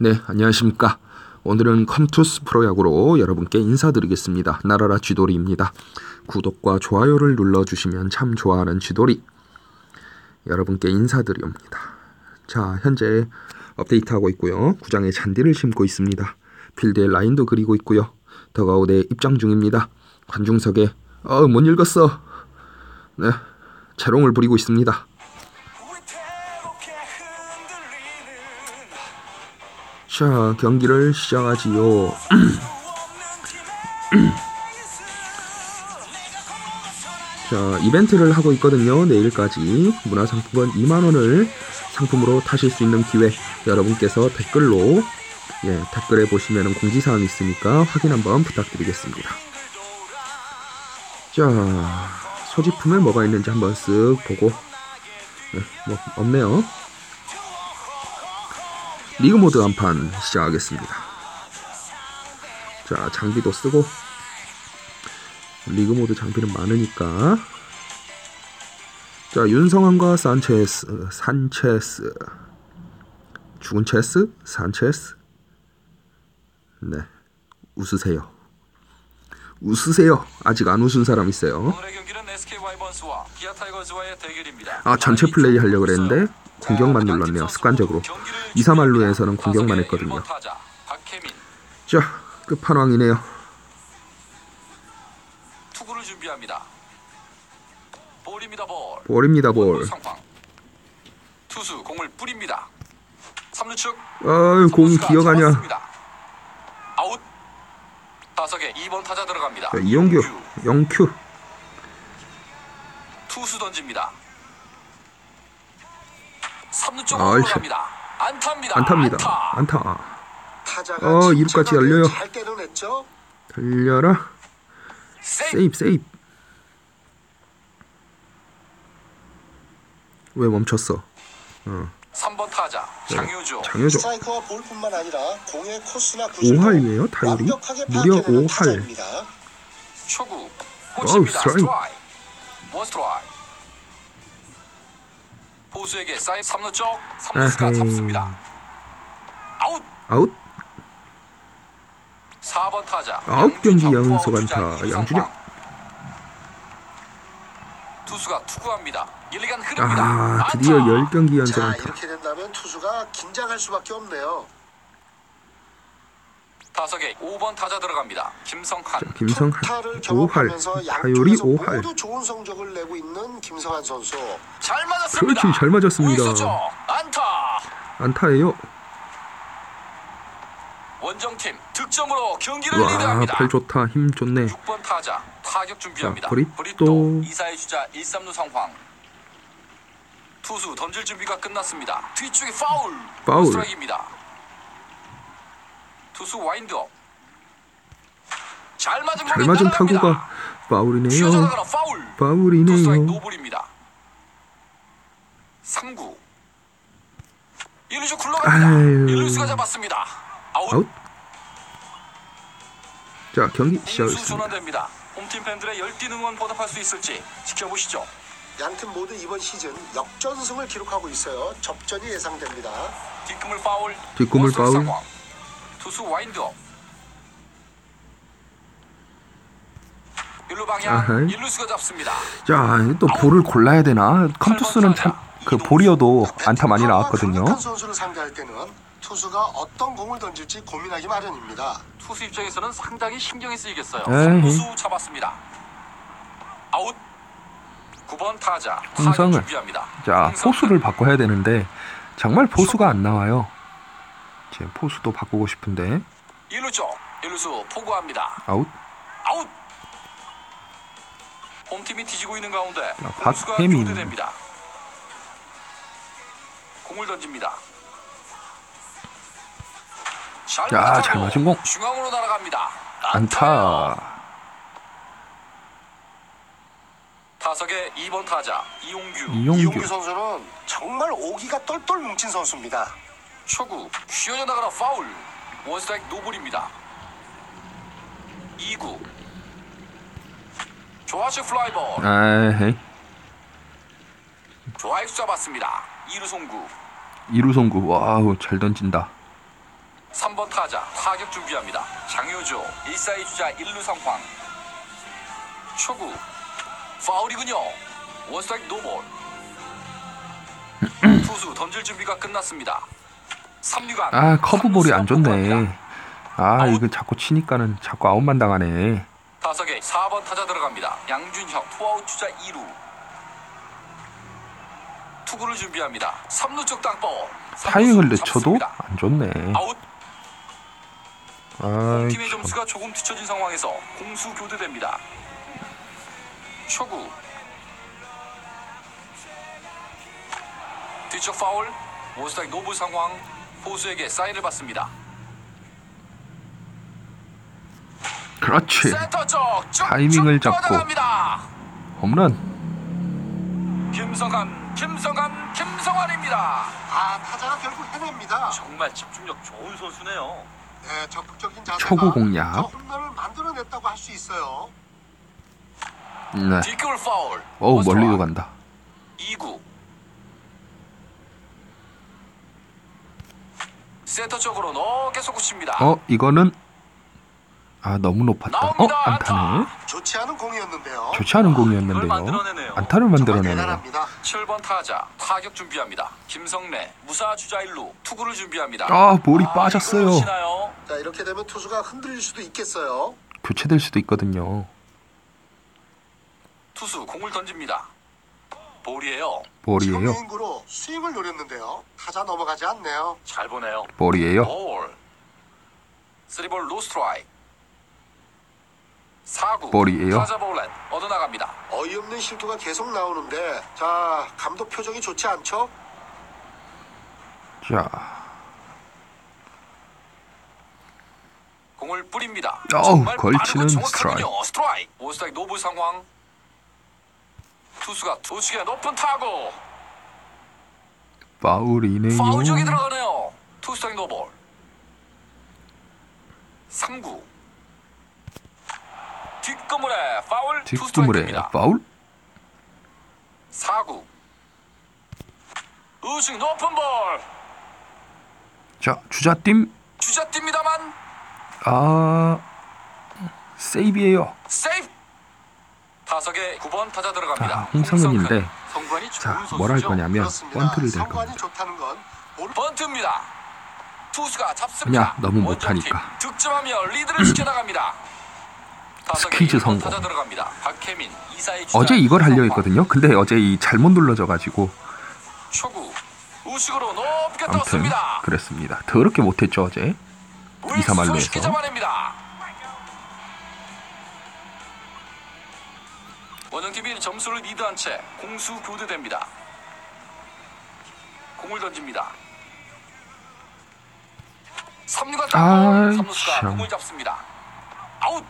네, 안녕하십니까. 오늘은 컴투스 프로야구로 여러분께 인사드리겠습니다. 나라라 쥐돌이입니다. 구독과 좋아요를 눌러주시면 참 좋아하는 쥐돌이 여러분께 인사드립니다. 자, 현재 업데이트하고 있고요. 구장에 잔디를 심고 있습니다. 필드에 라인도 그리고 있고요. 더가웃에 입장 중입니다. 관중석에 어, 못 읽었어. 네, 재롱을 부리고 있습니다. 자, 경기를 시작하지요. 자, 이벤트를 하고 있거든요. 내일까지 문화상품권 2만 원을 상품으로 타실 수 있는 기회. 여러분께서 댓글로 예, 댓글에 보시면은 공지사항이 있으니까 확인 한번 부탁드리겠습니다. 자, 소지품에 뭐가 있는지 한번 쓱 보고 네, 뭐 없네요. 리그 모드 한판 시작하겠습니다. 자, 장비도 쓰고 리그 모드 장비는 많으니까 자, 윤성환과 산체스, 산체스 죽은 체스, 산체스 네, 웃으세요. 웃으세요. 아직 안 웃은 사람 있어요. 아, 전체 플레이 하려고 그랬는데 공격만 눌렀네요. 습관적으로. 2, 3할루에서는 공격만 했거든요. 자, 끝판왕이네요. 투구를 준비합니다. 볼입니다 볼. 볼입니다, 볼. 투수 공을 뿌립니다. 3루측 어이, 공이 기어가냐. 아웃. 타석에 2번 타자 들어갑니다. 자, 이용규, 영큐. 투수 던집니다. 3루 쪽으로 아이씨. 안타입니다. 안타입니다. 안타. 안타. 타자가 어, 이루까지 열려요. 잘 때려냈죠. 달려라. 세이브. 세입, 세입. 왜 멈췄어? 3번 타자 장효조. 장효조. 스트라이크와 볼뿐만 아니라 공의 코스나 구실도 5할이에요, 타율이? 완벽하게 무려 파악해내는 5할. 타자입니다. 초구 꽂힙니다. 스트라이크. 스트라이크. 원 스트라이크. 보수에게 사인 3루 쪽 3루수가 에헤이. 잡습니다. 아웃. 아웃. 4번 타자 아홉 경기 투아웃 안타, 양준혁. 투수가 투구합니다. 1, 2간 흐릅니다. 아, 드디어 안타. 10경기 연속 자 안타. 이렇게 된다면 투수가 긴장할 수밖에 없네요. 타석에 5번 타자 들어갑니다. 김성환. 김성한 타를 5할. 경험하면서 타율이 양쪽에서 5할. 모두 좋은 성적을 내고 있는 김성환 선수. 잘 맞았습니다. 그렇지, 잘 맞았습니다. 우익수 쪽 안타. 안타예요. 원정팀 득점으로 경기를 와, 리드합니다. 팔 좋다. 힘 좋네. 6번 타자 타격 준비합니다. 자, 브리또. 2사의 주자 1, 3루 상황. 투수 던질 준비가 끝났습니다. 뒤쪽에 파울. 파울. 스트라이크입니다. 투수 와인드업. 잘 맞은 잘 맞은. 타구가 파울이네요. 파울. 파울이네요. 노블입니다. 3구. 1루수 굴러갑니다. 아유. 1루수가 잡았습니다. 아웃. 아웃. 자, 경기 시작하겠습니다. 홈팀 팬들의 열띤 응원 보답할 수 있을지 지켜보시죠. 양팀 모두 이번 시즌 역전승을 기록하고 있어요. 접전이 예상됩니다. 뒷금을 파울. 원스트라이크 파울. 상황. 투수 와인드업. 1루 방향. 1루수가 잡습니다. 자, 또 볼을 골라야 되나? 컴투스는 참 그 볼이어도 안타 많이 나왔거든요. 강력한 선수를 상대할 때는 투수가 어떤 공을 던질지 고민하기 마련입니다. 투수 입장에서는 상당히 신경이 쓰이겠어요. 에이. 투수 잡았습니다. 아웃. 9번 타자. 타격 홍성을. 준비합니다. 자. 포수를 바꿔야 되는데 정말 포수가 안 나와요. 지금 포수도 바꾸고 싶은데 1루 쪽. 1루수 포구합니다. 아웃. 아웃. 홈팀이 뒤지고 있는 가운데 자, 공수가 박혜민. 교대됩니다. 공을 던집니다. 잘, 야, 잘 맞은 공. 중앙으로 날아갑니다. 안타. 타석의 2번 타자 이용규 이용규. 이용규 선수는 정말 오기가 똘똘 뭉친 선수입니다. 초구 휘어져 나가는 파울 원스트라이크 노블입니다 2구 조아식 플라이볼 아이, 좌익수 잡았습니다 2루 송구 이루 송구. 와우, 잘 던진다. 3번 타자 타격 준비합니다. 장효조 1사의 주자 1루 상황. 초구 파울이군요. 원스트라이크 노볼. 투수 던질 준비가 끝났습니다. 3루간 아 커브볼이 안 좋네. 아 이거 자꾸 치니까는 자꾸 아웃만 당하네. 타석에 4번 타자 들어갑니다. 양준형 투아웃 주자 2루. 투구를 준비합니다. 3루 쪽 땅볼. 타이밍을 늦춰도 안 좋네. 아웃. 아이 팀의 참. 점수가 조금 뒤처진 상황에서 공수 교대됩니다. 초구. 뒤쪽 파울. 원스타익 노블 상황. 포수에게 사인을 받습니다. 그렇지. 센터 쪽 쭉쭉 타이밍을 잡고. 뻗어갑니다. 홈런. 김성한, 김성한, 김성환입니다. 아 타자가 결국 해냅니다. 정말 집중력 좋은 선수네요. 네, 적극적인 자세가 초구 공략. 저 홈런을 만들어냈다고 할 수 있어요. 네. 뒷골 파울. 어우 멀리도 간다. 2구. 센터 쪽으로 높게 솟구칩니다. 어 이거는 아 너무 높았다. 어 나옵니다. 안타네. 안타. 좋지 않은 공이었는데요. 좋지 않은 이걸 공이었는데요. 만들어내네요. 안타를 정말 만들어내네요. 대단합니다. 7번 타자 타격 준비합니다. 김성래 무사 주자 1루 투구를 준비합니다. 아 볼이 아, 빠졌어요. 이걸 놓치나요? 자 이렇게 되면 투수가 흔들릴 수도 있겠어요. 교체될 수도 있거든요. 투수 공을 던집니다. 볼이에요. 볼이에요. 정인구로 스윙을 노렸는데요. 타자 넘어가지 않네요. 잘 보네요. 볼이에요. 볼. 쓰리볼 로스트라이. 4구. 볼이에요. 타자 볼렛 얻어 나갑니다. 어이없는 실수가 계속 나오는데 자 감독 표정이 좋지 않죠? 자, 공을 뿌립니다. 어우, 정말 걸치는 정확하군요. 스트라이크. 오스트라이크 노블 상황. 투수가 우측에 높은 타구. 파울이네요. 파울 쪽에 들어가네요. 투스트라이크 노볼. 3구. 뒷그물에 파울 투스트라이크입니다. 파울? 4구. 우측 높은 볼. 자, 주자팀 주자 뜁니다만 아 세이브예요. 세이프. 타석에 9번 타자 들어갑니다. 자, 홍성은인데 자, 할 거냐면. 번트를 댈 겁니다. 좋다는 건 볼- 번트입니다. 투수가 잡습니다. 그냥 너무 못하니까. 득점하며 리드를 지켜나갑니다. 스퀴즈 1번 성공. 박혜민, 어제 이걸 하려. 했거든요. 근데 어제 이 잘못 눌러져 가지고 초구 우측으로 높게 떴습니다. 그랬습니다. 더럽게 못했죠 어제. 이사 말로 해서. 원정팀이 점수를 리드한 채 공수 교대됩니다. 공을 던집니다. 3루가 아이, 땅볼 3루수가 참. 공을 잡습니다. 아웃!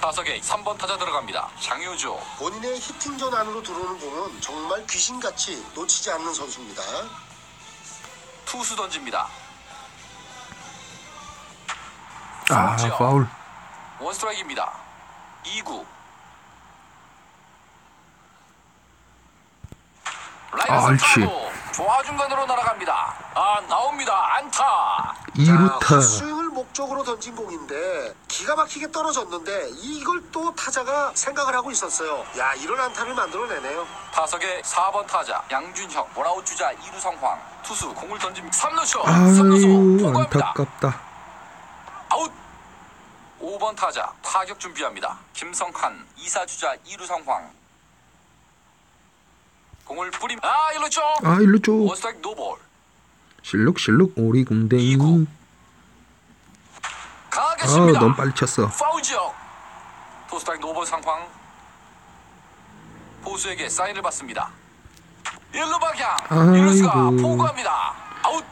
타석에 3번 타자 들어갑니다. 장효조 본인의 히팅존 안으로 들어오는 공은 정말 귀신같이 놓치지 않는 선수입니다. 투수 던집니다. 아 삼진. 파울. 원스트라이크입니다. 2구. 아, 옳지. 좌중간으로 날아갑니다. 아 나옵니다. 안타. 자, 2루타. 헛스윙을 목적으로 던진 공인데 기가 막히게 떨어졌는데 이걸 또 타자가 생각을 하고 있었어요. 야 이런 안타를 만들어내네요. 타석에 4번 타자 양준형 원아웃 주자 2루 상황 투수 공을 던집니다. 3루수 3루수 아유 포구합니다. 안타깝다. 아웃. 5번 타자 타격 준비합니다. 김성한 2사 주자 2루 상황 공을 뿌림 아 1루 쪽아 일루 쪽. 원스트라이크 노볼 실룩 실룩 오리궁뎅이. 이구. 강하겠습니다. 아넌 빨리 쳤어. 파울 지역 토스트라이크 노볼 상황 포수에게 사인을 받습니다 1루 방향. 1루수가 포구합니다 아웃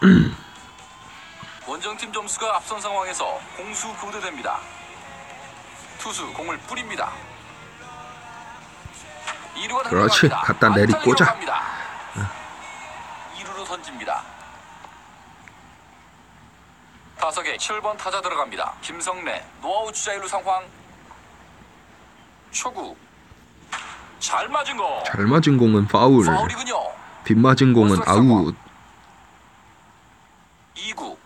원정팀 점수가 앞선 상황에서 공수 교대됩니다 투수 공을 뿌립니다 2루가 그렇지. 갖다 내리꽂아. 2루로 던집니다 타석에 7번 타자 들어갑니다. 김성래 노아웃 주자 1루 상황 초구 잘 맞은 거 잘 맞은 공은 파울. 파울이군요. 빗 맞은 공은 아웃. 2구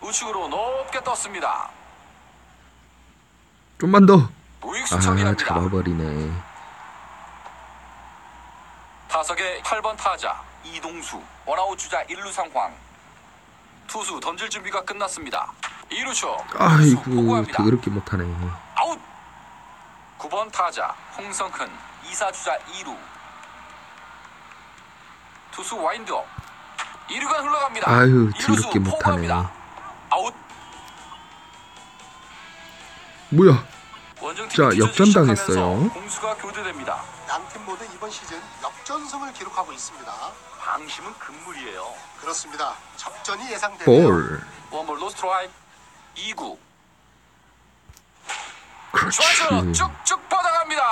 우측으로 높게 떴습니다. 좀만 더. 우익수 아 처리합니다. 잡아버리네. 타석의 8번 타자 이동수 원아웃 주자 1루 상황 투수 던질 준비가 끝났습니다 2루초 아이고 포구합니다 더럽게 못하네. 아웃 9번 타자 홍성큰 2사 주자 2루 투수 와인드업 2루간 흘러갑니다 아유, 이루수 더럽게 못하네. 포구합니다. 아웃 뭐야? 자, 역전당했어요. 공수가 교대됩니다 양팀 모두 이번 시즌 역전승을 기록하고 있습니다. 방심은 금물이에요 그렇습니다. 접전이 예상되네요. 볼. 원볼 로 스트라이크 2구 그렇지. 좌측 쭉쭉 뻗어갑니다.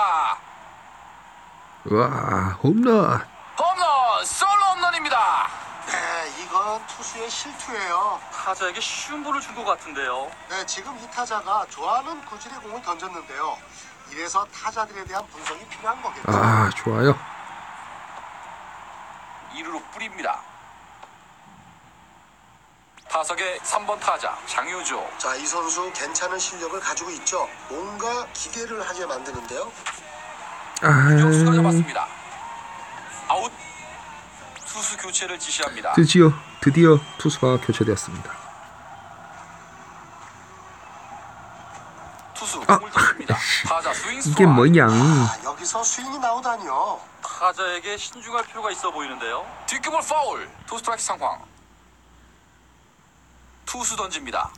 와 홈런. 홈런 솔로 홈런입니다. 네, 이건 투수의 실투예요. 타자에게 쉬운 볼을 준 것 같은데요. 네, 지금 이 타자가 좋아하는 구질의 공을 던졌는데요. 이래서 타자들에 대한 분석이 필요한 거겠죠. 아 좋아요. 2루로 뿌립니다. 타석의 3번 타자 장효조 자, 이 선수 괜찮은 실력을 가지고 있죠. 뭔가 기대를 하게 만드는데요. 유격수가 아 잡았습니다. 아웃 투수 교체를 지시합니다. 드디어 드디어 투수가 교체되었습니다. 투수 아, 공을 던집니다. 타자 스윙 이게 스트라이크. 뭐냐? 아, 여기서 스윙이 나오다니요. 타자에게 신중할 필요가 있어 보이는데요. 뒷금을 파울. 투 스트라이크 상황. 투수 던집니다.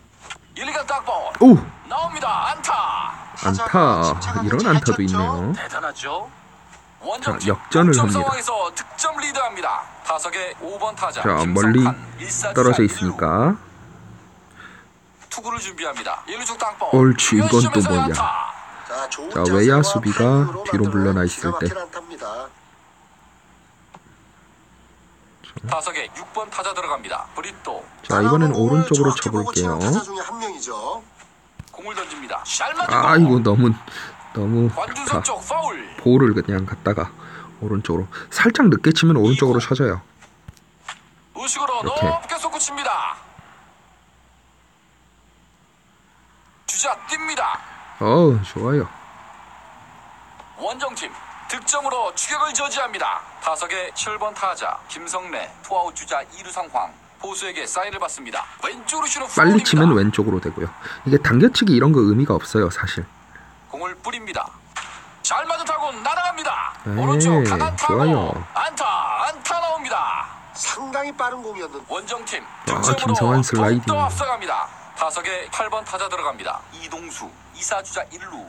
1리간 딱볼. 오 나옵니다. 안타. 안타 이런 안타도 있네요. 대단하죠. 자, 역전을 합니다. 상황에서 득점 리드합니다. 타석의 5번 타자 자 멀리 떨어져. 있으니까 투구를 준비합니다. 1루쪽 땅볼. 옳지, 이건 또. 안타. 자, 외야 수비가 뒤로 물러나 있을 때. 타석에 6번 타자 들어갑니다. 브리또 자 이번엔 오른쪽으로 쳐볼게요. 공을 던집니다. 아 공. 이거 너무 너무 관중석 좋다. 쪽 파울. 볼을 그냥 갖다가 오른쪽으로 살짝 늦게 치면 오른쪽으로 쳐져요. 우측으로 이렇게. 높게 솟구칩니다. 주자 뜁니다. 어 좋아요. 원정팀 득점으로 추격을 저지합니다. 타석의 7번 타자 김성래 투아웃 주자 2루 상황 보수에게 사인을 받습니다. 왼쪽으로 슈는 빨리. 치면 왼쪽으로 되고요. 이게 당겨치기 이런 거 의미가 없어요 사실. 공을 뿌립니다. 잘 맞은 타고 날아갑니다. 에이, 오른쪽 강한 타고 좋아요. 안타 안타 나옵니다. 상당히 빠른 공이었는데 원정팀 아, 득점으로 김성환 슬라이딩. 더욱더 앞서갑니다. 타석에 8번 타자 들어갑니다. 이동수 2사 주자 1루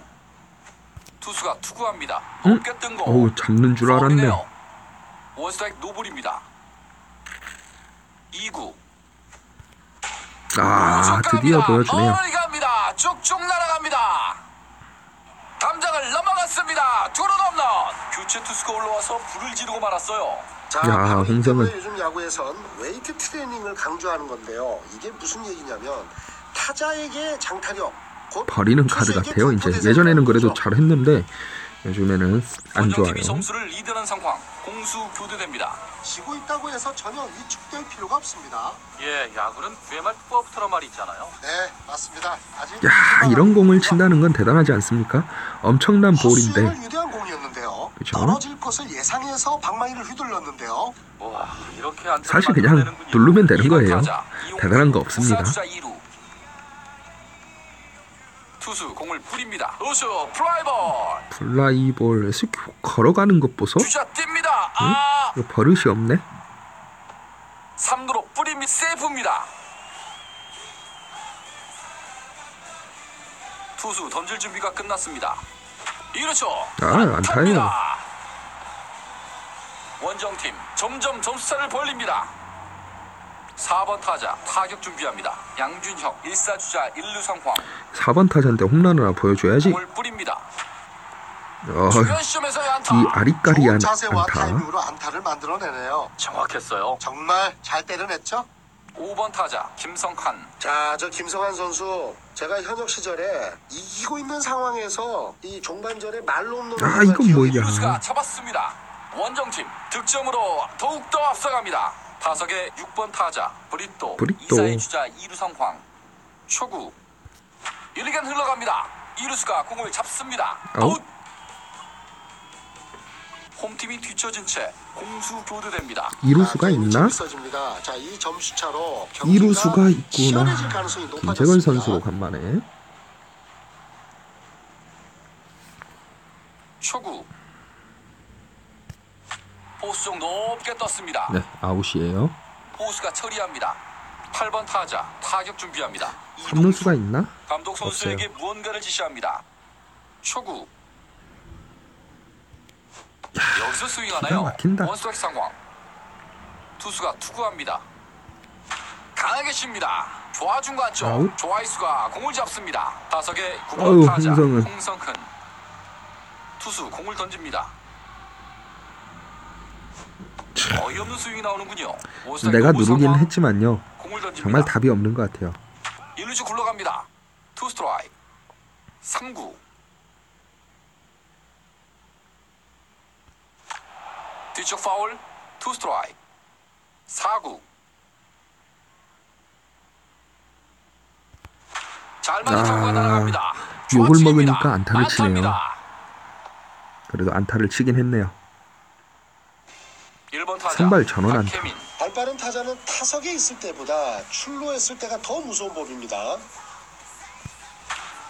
투수가 투구합니다. 응? 높게 뜬 거. 어우 잡는 줄 알았네. 원스트라이크 노블입니다. 2구 아 드디어 보여주네요. 멀리 갑니다. 쭉쭉 날아갑니다. 담장을 넘어갔습니다. 투런 홈런. 교체 투수가 올라와서 불을 지르고 말았어요. 자, 야, 바로 이 홍성은. 요즘 야구에선 웨이트 트레이닝을 강조하는 건데요. 이게 무슨 얘기냐면 타자에게 장타력, 곧 버리는 카드 투수에게 같아요. 이제 예전에는 그래도. 잘했는데 요즘에는 안 좋아요. 점수를 리드하는 상황. 공수 교대됩니다. 지고 있다고 해서 전혀 위축될 필요가 없습니다. 예, 야구는 그야말 투아웃터란 말이 있잖아요. 네, 맞습니다. 아직 야 이런 공을 친다는 건 대단하지 않습니까? 엄청난 볼인데 헛스윙을 유도한 공이었는데요. 그쵸? 떨어질 것을 예상해서 방망이를 휘둘렀는데요. 와, 이렇게 안 사실 그냥 누르면 되는 거예요. 대단한 거 없습니다. 주자 2루. 투수 공을 뿌립니다. 우수 플라이볼. 플라이볼 쓱 걸어가는 것 보소? 주자 뜁니다. 아, 이거 버릇이 없네. 3루로 뿌립니다. 세이프입니다. 투수 던질 준비가 끝났습니다. 이렇죠. 아, 안타예요. 원정팀 점점 점수차를 벌립니다. 4번 타자 타격 준비합니다. 양준혁 1사주자 1루 상황 4번 타자인데 홈런을 하나 보여줘야지. 공을 뿌립니다. 어, 주변 시점에서의 안타. 이 아리까리한 좋은 자세와 안타. 타이밍으로 안타를 만들어내네요. 정확했어요. 정말 잘 때려냈죠? 5번 타자 김성칸 자, 저 김성환 선수 제가 현역 시절에 이기고 있는 상황에서 이 종반전에 말로 없는 아, 이건 뭐야. 투수가 잡았습니다. 원정팀 득점으로 더욱 더 앞서갑니다. 타석의 6번 타자 브리또 브리또. 2사의 주자 2루 상황 초구 1루간 흘러갑니다. 이루수가 공을 잡습니다. 아웃. 아웃. 홈팀이 뒤처진 채 공수 교대됩니다. 이루수가 자, 게임이 있나? 자, 이 점수 차로 이루수가 있구나. 높아졌습니다. 선수로 간만에. 초구 포수 쪽 높게 떴습니다. 네, 아웃이에요. 포수가 처리합니다. 8번 타자 타격 준비합니다. 삼루수가 있나? 감독 선수에게 무언가를 지시합니다. 초구. 여기서 스윙하나요? 원스트라이크 상황. 투수가 투구합니다. 강하게 칩니다. 좌중 간쪽. 아웃. 조아이수가 공을 잡습니다. 다석의 9번 아유, 타자 홍성은. 홍성큰. 투수 공을 던집니다. 어이없는 스윙이 나오는군요. 내가 누르긴. 했지만요. 정말 답이 없는 것 같아요. 1루주 굴러갑니다. 투 스트라이크. 3구. 뒤쪽 파울. 투 스트라이크. 4구. 잘 맞은 아, 타구가 날아갑니다. 욕을 먹으니까. 안타를 치네요. 그래도 안타를 치긴 했네요. 1번 타자. 선발 전원 안타. 발빠른 타자는 타석에 있을 때보다 출루했을 때가 더 무서운 법입니다.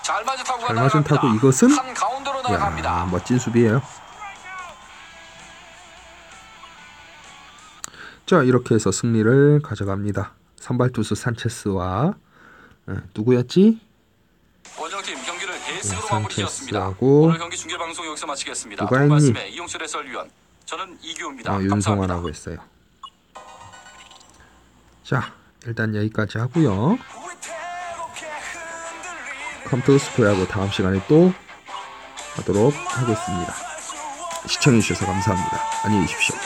잘 맞은 타구가 잘 맞은. 타구 이것은? 한 가운데로 야. 멋진 수비예요. 자, 이렇게 해서 승리를 가져갑니다. 선발 투수 산체스와 에, 누구였지? 원정팀 경기를 대승으로 네, 마무리 지었습니다. 산체스하고 오늘 경기 중계 방송 여기서 마치겠습니다. 누가 본 했니? 이용철 해설위원, 저는 이규호입니다. 어. 윤성환하고 했어요. 자, 일단 여기까지 하고요. 컴퓨터 프로야구 다음 시간에 또 하도록 하겠습니다. 시청해주셔서 감사합니다. 안녕히 계십시오.